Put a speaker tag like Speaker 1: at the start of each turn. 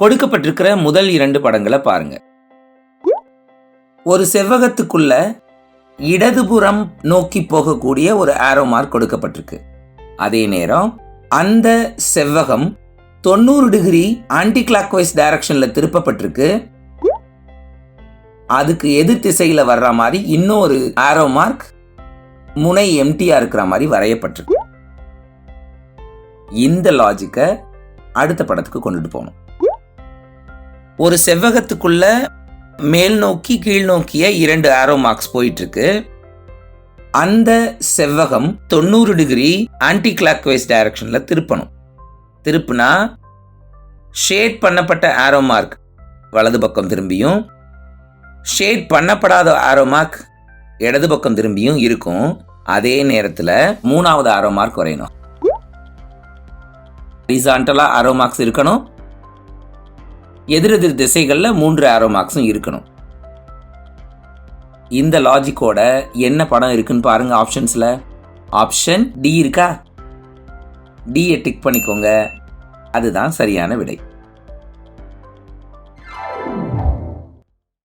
Speaker 1: கொடுக்கப்பட்டிருக்கிற முதல் இரண்டு படங்களை பாருங்க. ஒரு செவ்வகத்துக்குள்ள இடதுபுறம் நோக்கி போகக்கூடிய ஒரு ஆரோ மார்க் கொடுக்கப்பட்டிருக்கு. அதே நேரம் அந்த செவ்வகம் தொண்ணூறு டிகிரி ஆன்டி கிளாக் வைஸ் டைரக்ஷன்ல திருப்பப்பட்டிருக்கு. அதுக்கு எதிர் திசையில வர்ற மாதிரி இன்னொரு ஆரோ மார்க் முனை எம்டியா இருக்கிற மாதிரி வரையப்பட்டிருக்கு. இந்த லாஜிக்கை அடுத்த படத்துக்கு கொண்டுட்டு போகணும். ஒரு செவ்வகத்துக்குள்ள மேல் நோக்கி கீழ் நோக்கிய இரண்டு ஆரோ மார்க்ஸ் போயிட்டு இருக்கு அந்த செவ்வகம் தொண்ணூறு டிகிரி ஆன்டி கிளாக் வைஸ் டைரக்ஷன்ல திருப்பணும். திருப்புனா ஷேட் பண்ணப்பட்ட ஆரோ மார்க் வலது பக்கம் திரும்பியும் ஷேட் பண்ணப்படாத ஆரோ மார்க் இடது பக்கம் திரும்பியும் இருக்கும். அதே நேரத்தில் மூணாவது ஆரோ மார்க் வரையணும். ஹரிசான்டலாக ஆரோ மார்க்ஸ் இருக்கணும். எதிரெதிர் திசைகளில் மூன்று ஆரோ மார்க்ஸும் இருக்கணும். இந்த லாஜிக்கோட என்ன படம் இருக்குன்னு பாருங்க ஆப்ஷன்ஸில் ஆப்ஷன் டி இருக்கா? டியை டிக் பண்ணிக்கோங்க. அதுதான் சரியான விடை.